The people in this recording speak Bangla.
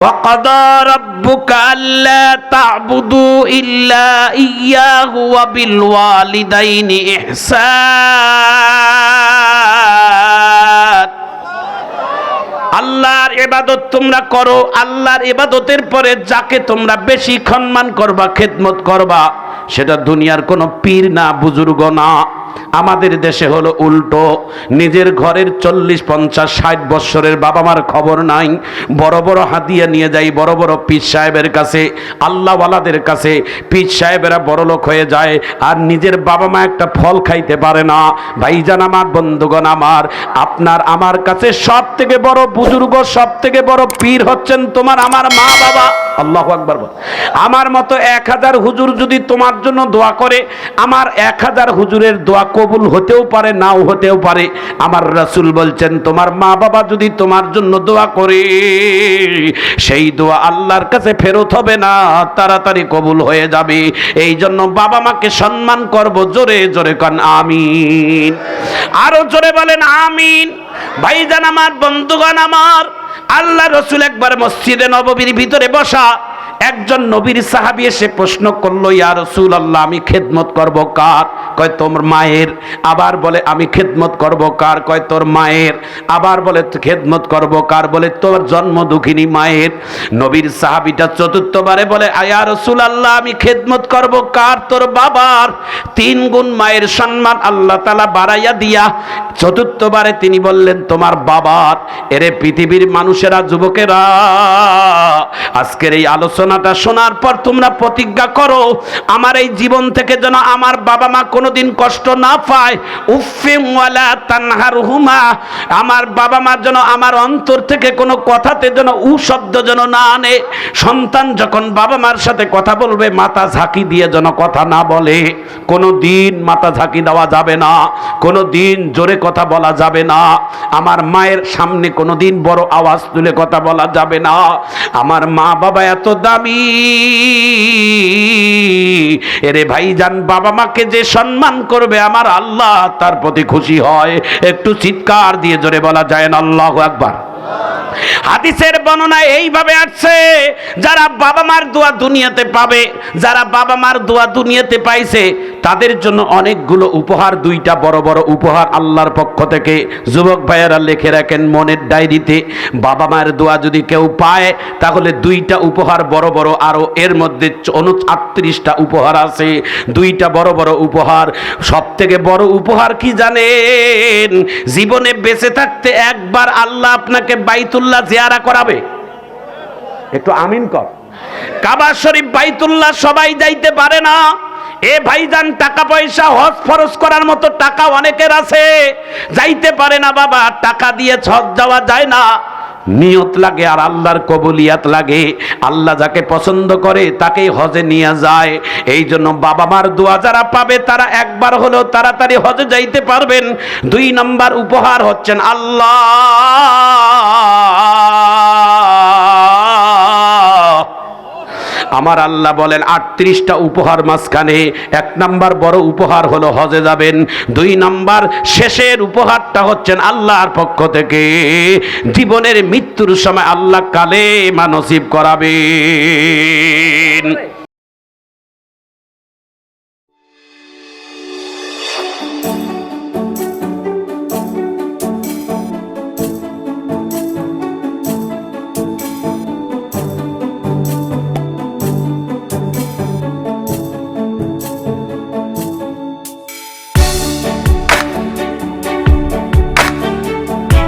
وقضى ربك ألا تعبدوا إلا إياه وبالوالدين إحسان আল্লাহর ইবাদত তোমরা করো আল্লাহর ইবাদতের পরে যাকে তোমরা বেশি সম্মান করবা খেদমত করবা সেটা দুনিয়ার কোনো পীর না বুজুর্গ না আমাদের দেশে হলো উল্টো। নিজের ঘরের চল্লিশ, পঞ্চাশ, ষাট বৎসরের বাবা মার খবর নাই। বড় বড় হাতিয়া নিয়ে যাই, বড় বড় পীর সাহেবের কাছে, আল্লাহওয়ালাদের কাছে। পীর সাহেবেরা বড় লোক হয়ে যায়, আর নিজের বাবা মা একটা ফল খাইতে পারে না। ভাইজান আমার, বন্ধুগণ আমার, আপনার আমার কাছে সব থেকে বড় বুজুর্গ সব থেকে বড় পীর হচ্ছেন তোমার আমার মা বাবা আল্লাহ আকবর আমার মতো এক হাজার হুজুর যদি তোমার জন্য দোয়া করে, আমার এক হাজার হুজুরের দোয়া কবুল হতেও পারে, নাও হতেও পারে। আমার রাসূল বলছেন, তোমার মা বাবা যদি তোমার জন্য দোয়া করে, সেই দোয়া আল্লাহর কাছে ফেরত হবে না, তাড়াতাড়ি কবুল হয়ে যাবে। এই জন্য বাবা মাকে সম্মান করব, জোরে জোরে কন, আমিন। আরও জোরে বলেন, আমিন। ভাইজান আমার, বন্ধুগণ আমার আল্লাহ রসুল একবার মসজিদে নববীর ভিতরে বসা একজন নবীর সাহাবি এসে প্রশ্ন করল, ইয়া রসুল আল্লাহ আমি খেদমত করব কার? কয়, তোর মায়ের। আবার বলে, আমি খেদমত করব কার? কয়, তোর মায়ের। আবার বলে, খেদমত করব কার? বলে, তোর জন্ম দুঃখিনী মায়ের। নবীর সাহাবিটা চতুর্থবারে বলে, আয়া রসুল আল্লাহ আমি খেদমত করব কার? তোর বাবার তিন গুণ মায়ের সম্মান আল্লাহ তালা বাড়াইয়া দিয়া। চতুর্থবারে তিনি বললেন, তোমার বাবার, এরে পৃথিবীর মানুষেরা, যুবকেরা, আজকের এই আলোচনাটা শোনার পর তোমরা প্রতিজ্ঞা করো, আমার এই জীবন থেকে যেন আমার বাবা মা কোনোদিন কষ্ট না পায়। উফে ওয়ালা তানহার হুমা আমার বাবা মা যেন আমার অন্তর থেকে কোনো কথাতে যেন উ শব্দ যেন না আনে। সন্তান যখন বাবা মার সাথে কথা বলবে, মাথা ঝাঁকি দিয়ে যেন কথা না বলে। কোনো দিন মাথা ঝাঁকি দেওয়া যাবে না কোনো দিন জোরে কথা বলা যাবে না। আমার মায়ের সামনে কোনো দিন বড় আওয়াজ তুলে কথা বলা যাবে না। আমার মা বাবা এত দামি এরে ভাইজান, বাবা মাকে যে সম্মান করবে আমার আল্লাহ, তার প্রতি খুশি হয়। একটু চিৎকার দিয়ে জোরে বলা যায় না, আল্লাহ একবার হাদিসের বর্ণনা এইভাবে আসছে, যারা বাবা মার দোয়া দুনিয়াতে পাবে, যারা বাবা মার দোয়া দুনিয়াতে পাইছে, তাদের জন্য অনেকগুলো উপহার, দুইটা বড় বড় উপহার আল্লাহর পক্ষ থেকে। যুবক ভাইয়েরা লিখে রাখেন মনের ডায়েরিতে, বাবা মায়ের দোয়া যদি কেউ পায়, তাহলে দুইটা উপহার বড় বড় আরও এর মধ্যে উনআত্রিশটা উপহার আছে। দুইটা বড় বড় উপহার সব থেকে বড় উপহার কি জানেন? জীবনে বেঁচে থাকতে একবার আল্লাহ আপনাকে বাইতুল্লাহ জিয়ারা করাবে? একটু আমিন কর। কাবা শরীফ বাইতুল্লাহ সবাই যাইতে পারে না। এ ভাইজান টাকা পয়সা হজ ফরজ করার মতো টাকা অনেকের আছে। যাইতে পারে না বাবা, টাকা দিয়ে হজ যাওয়া যায় না। নিয়ত লাগে আর আল্লাহর কবুলিয়াত লাগে। আল্লাহ যাকে পছন্দ করে তাকেই হজে নিয়ে যায়। এই জন্য বাবা মার দোয়া যারা পাবে, তারা একবার হলেও তাড়াতাড়ি হজে যাইতে পারবেন। দুই নম্বর উপহার হচ্ছেন আল্লাহ। আমার আল্লাহ বলেন, আটত্রিশটা উপহার মাঝখানে, এক নাম্বার বড় উপহার হলো হজে যাবেন, দুই নাম্বার শেষের উপহারটা হচ্ছেন আল্লাহর পক্ষ থেকে, জীবনের মৃত্যুর সময় আল্লাহ কালে মানসিব করাবেন।